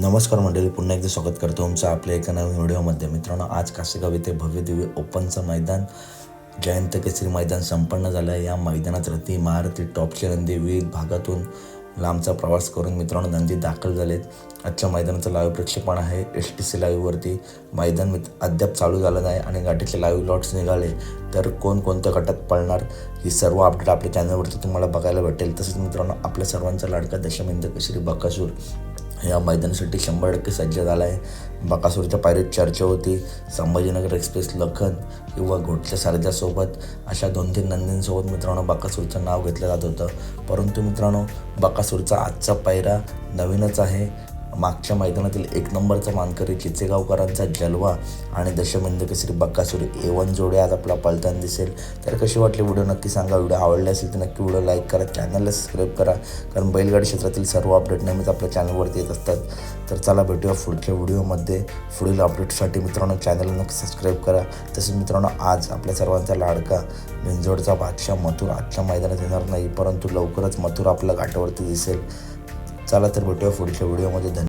नमस्कार मंडळी पुन्हा एकदा स्वागत करतो तुमचं आपल्या एका नवीन व्हिडिओमध्ये. मित्रांनो आज कासेगाव येथे भव्य दिव्य ओपनचं मैदान जयंत केसरी मैदान संपन्न झालं आहे. या मैदानात रती महारथी टॉपचे नंदी विविध भागातून लांबचा प्रवास करून मित्रांनो नंदी दाखल झालेत. आजच्या मैदानाचं लाईव्ह प्रक्षेपण आहे. एस टी सी लाईव्हवरती मैदान मित अद्याप चालू झालं नाही आणि गाठीचे लाईव्ह लॉट्स निघाले. तर कोणकोणत्या गटात पळणार ही सर्व अपडेट आपल्या चॅनलवरती तुम्हाला बघायला भेटेल. तसेच मित्रांनो आपल्या सर्वांचा लाडका दशमिंद केसरी बकासूर या मैदानासाठी शंभर टक्के सज्ज झाला आहे बकासूरच्या पायरीत चर्चा होती. संभाजीनगर एक्सप्रेस लखन किंवा घोटच्या सारथ्यासोबत अशा दोन तीन नंदींसोबत मित्रांनो बकासूरचं नाव घेतलं जात होतं. परंतु मित्रांनो बकासूरचा आजचा पायरा नवीनच आहे. मागच्या मैदानातील एक नंबरचा मानकरी चिचेगावकरांचा जलवा आणि दशमिंद श्री बक्कासूर ए वन जोडी आज आपला पळताना दिसेल. तर कशी वाटली व्हिडिओ नक्की सांगा. व्हिडिओ आवडले असेल तर नक्की व्हिडिओ लाईक करा. चॅनलला सबस्क्राईब करा. कारण बैलगाडी क्षेत्रातील सर्व अपडेट नेहमीच आपल्या चॅनलवरती येत असतात. तर चला भेटूया पुढच्या व्हिडिओमध्ये. पुढील अपडेटसाठी मित्रांनो चॅनलला नक्की सबस्क्राईब करा. तसेच मित्रांनो आज आपल्या सर्वांचा लाडका विंजोडचा बादशाह मथुर आजच्या मैदानात येणार नाही परंतु लवकरच मथुर आपल्या घाटावरती दिसेल. चला तर भेटूया पुढच्या व्हिडिओमध्ये. धन्यवाद.